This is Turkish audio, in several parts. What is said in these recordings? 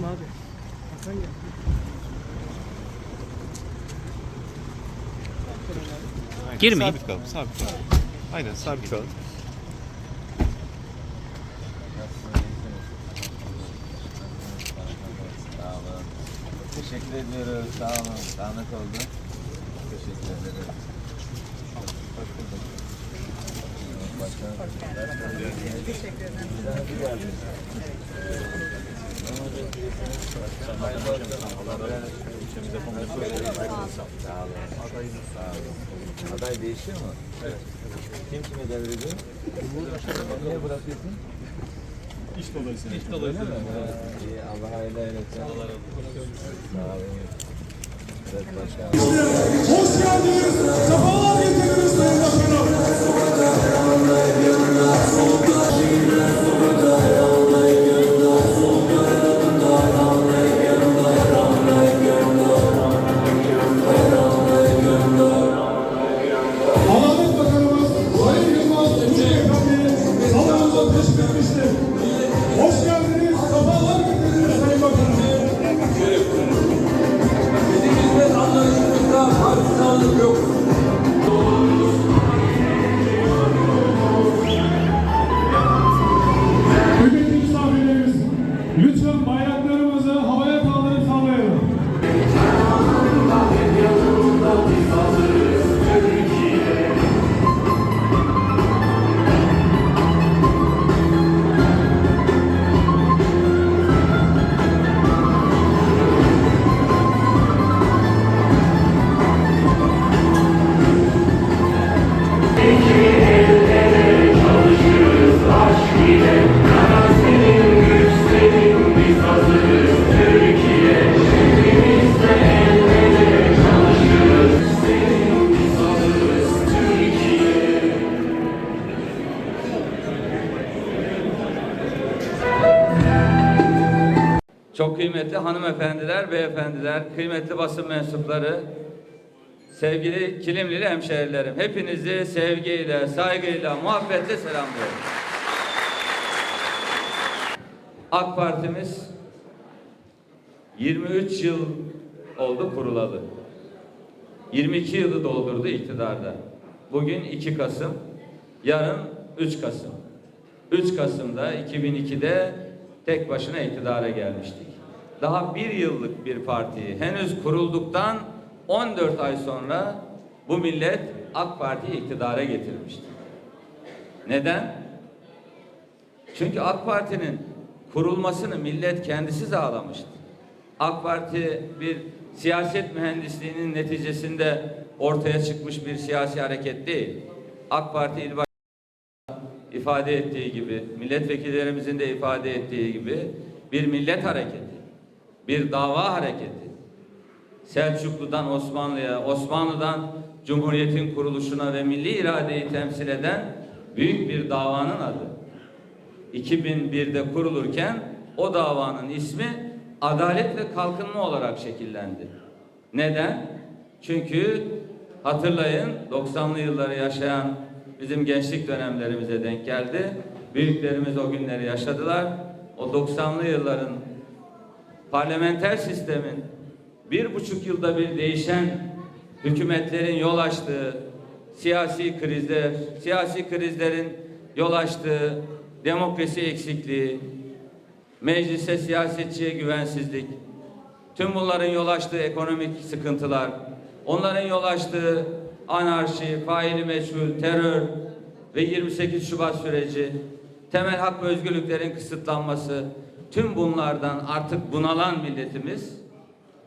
mı abi? Hasan gel. Aynen, Girmeyin. Sabit kalın, sabit kalın. Aynen sabit kalın. Teşekkür ediyoruz. Sağ olun. Sağlık oldu. Teşekkür ederim. Hoş bulduk. Teşekkür ederim. Sağ olun. Sağ olun. Aday değişiyor mu? Evet. Kim kime devredin? Niye bırakıyorsun? İş dolayısıyla. İş? Evet. İyi. Allah hayırlı eylesin. Allah razı olsun. Sağ olun. Evet başkanım. Hoş geldiniz. Sefalar getirdiniz Sayın Başkanım. Kıymetli hanımefendiler, beyefendiler, kıymetli basın mensupları, sevgili Kilimlili hemşehrilerim, hepinizi sevgiyle, saygıyla, muhabbetle selamlıyorum. AK Partimiz 23 yıl oldu kurulalı. 22 yılı doldurdu iktidarda. Bugün 2 Kasım, yarın 3 Kasım. 3 Kasım'da 2002'de tek başına iktidara gelmiştik. Daha bir yıllık bir partiyi henüz kurulduktan 14 ay sonra bu millet AK Parti'yi iktidara getirmişti. Neden? Çünkü AK Parti'nin kurulmasını millet kendisi sağlamıştı. AK Parti bir siyaset mühendisliğinin neticesinde ortaya çıkmış bir siyasi hareket değil. AK Parti il ifade ettiği gibi, milletvekillerimizin de ifade ettiği gibi bir millet hareketi, bir dava hareketi. Selçuklu'dan Osmanlı'ya, Osmanlı'dan Cumhuriyet'in kuruluşuna ve milli iradeyi temsil eden büyük bir davanın adı. 2001'de kurulurken o davanın ismi Adalet ve Kalkınma olarak şekillendi. Neden? Çünkü hatırlayın 90'lı yılları yaşayan bizim gençlik dönemlerimize denk geldi. Büyüklerimiz o günleri yaşadılar. O 90'lı yılların parlamenter sistemin bir buçuk yılda bir değişen hükümetlerin yol açtığı siyasi krizler, siyasi krizlerin yol açtığı demokrasi eksikliği, meclise siyasetçiye güvensizlik, tüm bunların yol açtığı ekonomik sıkıntılar, onların yol açtığı anarşi, faili meçhul, terör ve 28 Şubat süreci, temel hak ve özgürlüklerin kısıtlanması, tüm bunlardan artık bunalan milletimiz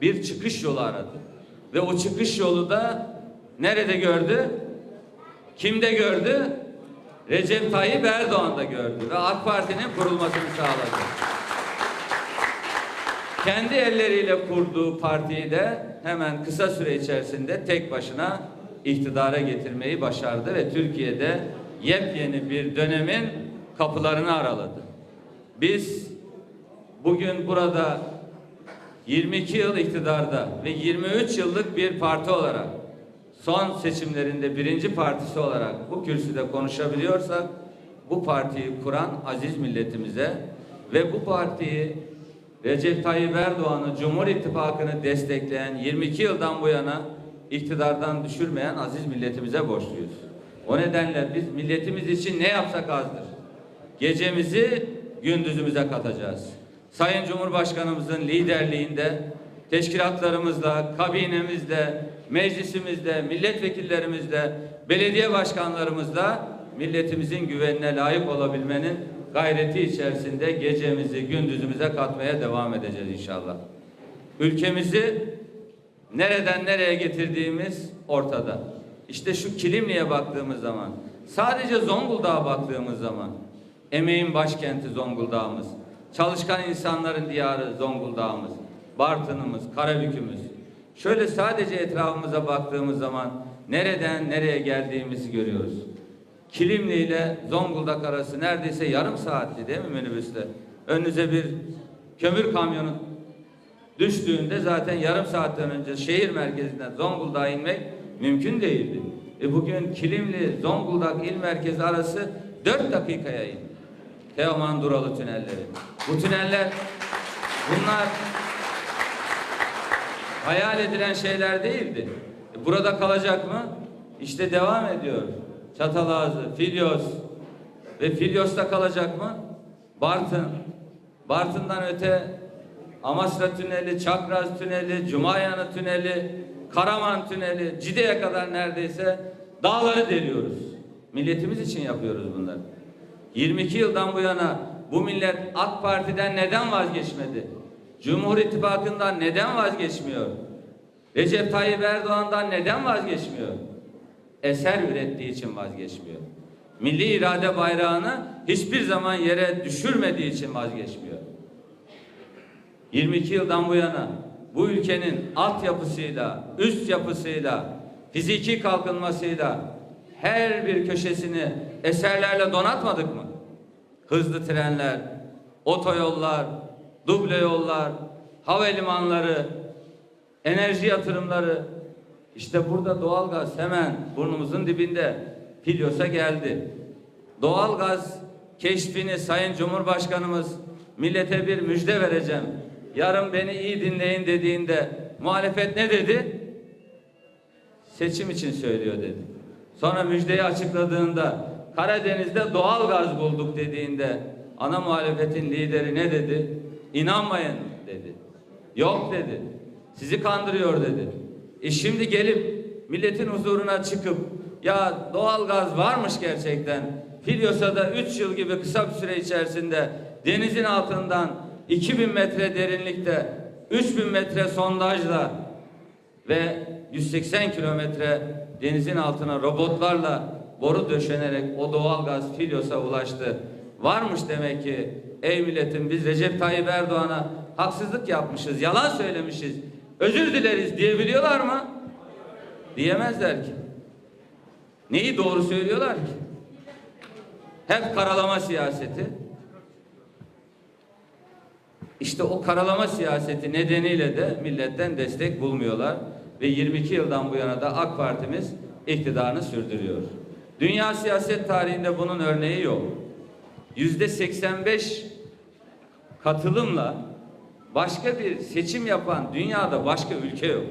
bir çıkış yolu aradı. Ve o çıkış yolu da nerede gördü? Kimde gördü? Recep Tayyip Erdoğan'da gördü ve AK Parti'nin kurulmasını sağladı. Kendi elleriyle kurduğu partiyi de hemen kısa süre içerisinde tek başına iktidara getirmeyi başardı ve Türkiye'de yepyeni bir dönemin kapılarını araladı. Biz bugün burada 22 yıl iktidarda ve 23 yıllık bir parti olarak son seçimlerinde birinci partisi olarak bu kürsüde konuşabiliyorsak bu partiyi kuran aziz milletimize ve bu partiyi Recep Tayyip Erdoğan'ı, Cumhur İttifakı'nı destekleyen 22 yıldan bu yana iktidardan düşürmeyen aziz milletimize borçluyuz. O nedenle biz milletimiz için ne yapsak azdır. Gecemizi gündüzümüze katacağız. Sayın Cumhurbaşkanımızın liderliğinde teşkilatlarımızla, kabinemizle, meclisimizle, milletvekillerimizle, belediye başkanlarımızla milletimizin güvenine layık olabilmenin gayreti içerisinde gecemizi gündüzümüze katmaya devam edeceğiz inşallah. Ülkemizi nereden nereye getirdiğimiz ortada. İşte şu Kilimli'ye baktığımız zaman, sadece Zonguldak'a baktığımız zaman, emeğin başkenti Zonguldak'ımız, çalışkan insanların diyarı Zonguldak'ımız, Bartın'ımız, Karabük'ümüz. Şöyle sadece etrafımıza baktığımız zaman nereden nereye geldiğimizi görüyoruz. Kilimli ile Zonguldak arası neredeyse yarım saatti değil mi minibüste? Önünüze bir kömür kamyonu düştüğünde zaten yarım saatten önce şehir merkezinden Zonguldak'a inmek mümkün değildi. E bugün Kilimli Zonguldak il merkezi arası 4 dakikaya indi. Teoman Duralı tünelleri. Bu tüneller bunlar hayal edilen şeyler değildi. E burada kalacak mı? İşte devam ediyor. Çatalazı, Filyos ve Filyos'ta kalacak mı? Bartın. Bartın'dan öte Amasra Tüneli, Çakraz Tüneli, Cumayanı Tüneli, Karaman Tüneli, Cide'ye kadar neredeyse dağları deliyoruz. Milletimiz için yapıyoruz bunları. 22 yıldan bu yana bu millet AK Parti'den neden vazgeçmedi? Cumhur İttifakı'ndan neden vazgeçmiyor? Recep Tayyip Erdoğan'dan neden vazgeçmiyor? Eser ürettiği için vazgeçmiyor. Milli irade bayrağını hiçbir zaman yere düşürmediği için vazgeçmiyor. 22 yıldan bu yana bu ülkenin altyapısıyla, üst yapısıyla, fiziki kalkınmasıyla her bir köşesini eserlerle donatmadık mı? Hızlı trenler, otoyollar, duble yollar, havalimanları, enerji yatırımları. İşte burada doğalgaz hemen burnumuzun dibinde Filyos'a geldi. Doğalgaz keşfini Sayın Cumhurbaşkanımız millete bir müjde vereceğim. Yarın beni iyi dinleyin dediğinde muhalefet ne dedi? Seçim için söylüyor dedi. Sonra müjdeyi açıkladığında Karadeniz'de doğal gaz bulduk dediğinde ana muhalefetin lideri ne dedi? İnanmayın dedi. Yok dedi. Sizi kandırıyor dedi. E şimdi gelip milletin huzuruna çıkıp ya doğal gaz varmış gerçekten. Filyos'a da 3 yıl gibi kısa bir süre içerisinde denizin altından 2000 metre derinlikte 3000 metre sondajla ve 180 kilometre denizin altına robotlarla boru döşenerek o doğal gaz Filyos'a ulaştı. Varmış demek ki ey milletim biz Recep Tayyip Erdoğan'a haksızlık yapmışız, yalan söylemişiz, özür dileriz diyebiliyorlar mı? Diyemezler ki. Neyi doğru söylüyorlar ki? Hep karalama siyaseti. İşte o karalama siyaseti nedeniyle de milletten destek bulmuyorlar ve 22 yıldan bu yana da AK Partimiz iktidarını sürdürüyor. Dünya siyaset tarihinde bunun örneği yok. Yüzde 85 katılımla başka bir seçim yapan dünyada başka ülke yok.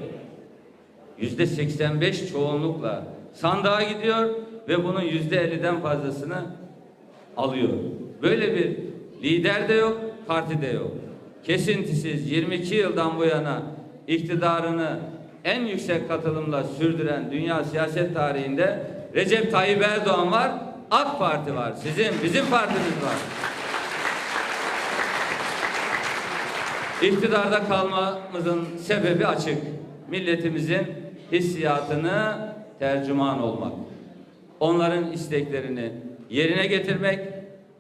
Yüzde 85 çoğunlukla sandığa gidiyor ve bunun yüzde 50'den fazlasını alıyor. Böyle bir lider de yok, parti de yok. Kesintisiz 22 yıldan bu yana iktidarını en yüksek katılımla sürdüren dünya siyaset tarihinde Recep Tayyip Erdoğan var, AK Parti var. Sizin, bizim partimiz var. İktidarda kalmamızın sebebi açık. Milletimizin hissiyatını tercüman olmak. Onların isteklerini yerine getirmek,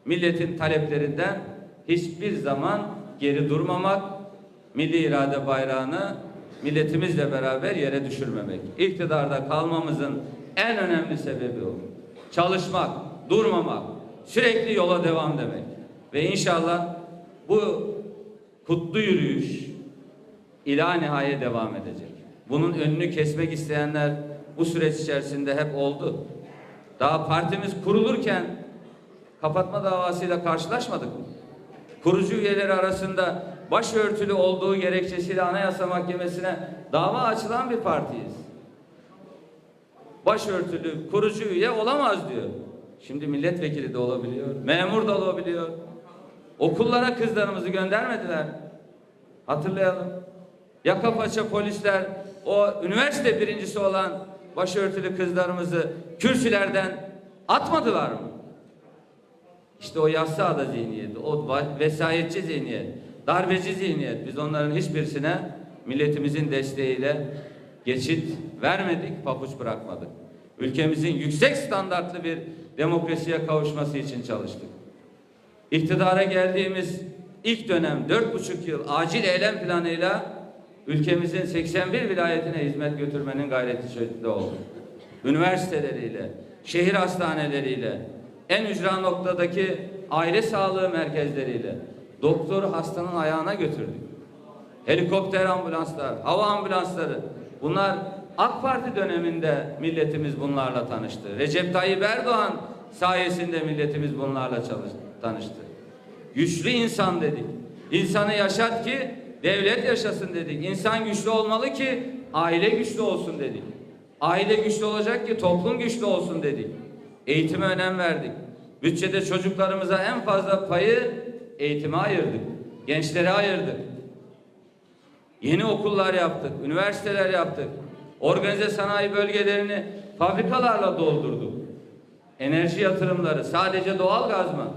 milletin taleplerinden hiçbir zaman geri durmamak, milli irade bayrağını milletimizle beraber yere düşürmemek. İktidarda kalmamızın en önemli sebebi o. Çalışmak, durmamak, sürekli yola devam demek. Ve inşallah bu kutlu yürüyüş ila nihaya devam edecek. Bunun önünü kesmek isteyenler bu süreç içerisinde hep oldu. Daha partimiz kurulurken kapatma davasıyla karşılaşmadık mı? Kurucu üyeleri arasında başörtülü olduğu gerekçesiyle Anayasa Mahkemesi'ne dava açılan bir partiyiz. Başörtülü kurucu üye olamaz diyor. Şimdi milletvekili de olabiliyor, memur da olabiliyor. Okullara kızlarımızı göndermediler. Hatırlayalım. Yaka paça polisler o üniversite birincisi olan başörtülü kızlarımızı kürsülerden atmadılar mı? İşte o yassıada zihniyeti, o vesayetçi zihniyet, darbeci zihniyet. Biz onların hiçbirisine milletimizin desteğiyle geçit vermedik, papuç bırakmadık. Ülkemizin yüksek standartlı bir demokrasiye kavuşması için çalıştık. İktidara geldiğimiz ilk dönem dört buçuk yıl acil eylem planıyla ülkemizin 81 vilayetine hizmet götürmenin gayreti içerisinde olduk. Üniversiteleriyle, şehir hastaneleriyle, en ücra noktadaki aile sağlığı merkezleriyle doktoru hastanın ayağına götürdük. Helikopter ambulanslar, hava ambulansları bunlar AK Parti döneminde milletimiz bunlarla tanıştı. Recep Tayyip Erdoğan sayesinde milletimiz bunlarla çalış, tanıştı. Güçlü insan dedik. İnsanı yaşat ki devlet yaşasın dedik. İnsan güçlü olmalı ki aile güçlü olsun dedik. Aile güçlü olacak ki toplum güçlü olsun dedik. Eğitime önem verdik. Bütçede çocuklarımıza en fazla payı eğitime ayırdık. Gençlere ayırdık. Yeni okullar yaptık, üniversiteler yaptık. Organize sanayi bölgelerini fabrikalarla doldurduk. Enerji yatırımları sadece doğal gaz mı?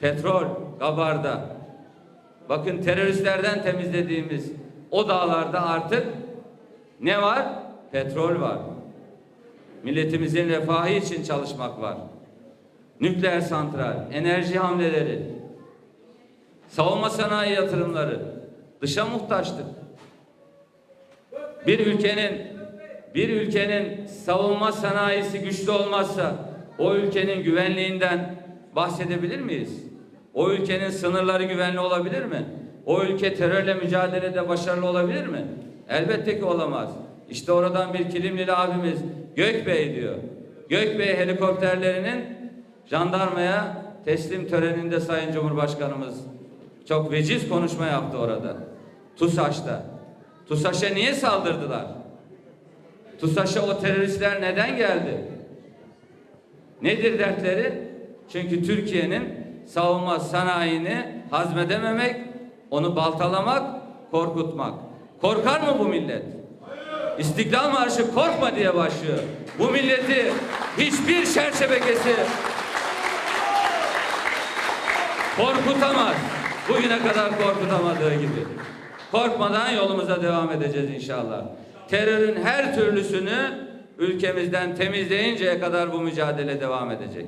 Petrol, Gabar'da. Bakın teröristlerden temizlediğimiz o dağlarda artık ne var? Petrol var. Milletimizin refahı için çalışmak var. Nükleer santral, enerji hamleleri, savunma sanayi yatırımları, dışa muhtaçtık. Bir ülkenin bir ülkenin savunma sanayisi güçlü olmazsa o ülkenin güvenliğinden bahsedebilir miyiz? O ülkenin sınırları güvenli olabilir mi? O ülke terörle mücadelede başarılı olabilir mi? Elbette ki olamaz. İşte oradan bir Kilimlili abimiz Gökbey diyor. Gökbey helikopterlerinin jandarmaya teslim töreninde Sayın Cumhurbaşkanımız çok veciz konuşma yaptı orada. TUSAŞ'ta. TUSAŞ'a niye saldırdılar? TUSAŞ'a o teröristler neden geldi? Nedir dertleri? Çünkü Türkiye'nin savunma sanayini hazmedememek, onu baltalamak, korkutmak. Korkar mı bu millet? İstiklal Marşı korkma diye başlıyor. Bu milleti hiçbir şerşebekesi korkutamaz. Bugüne kadar korkutamadığı gibi. Korkmadan yolumuza devam edeceğiz inşallah. Terörün her türlüsünü ülkemizden temizleyinceye kadar bu mücadele devam edecek.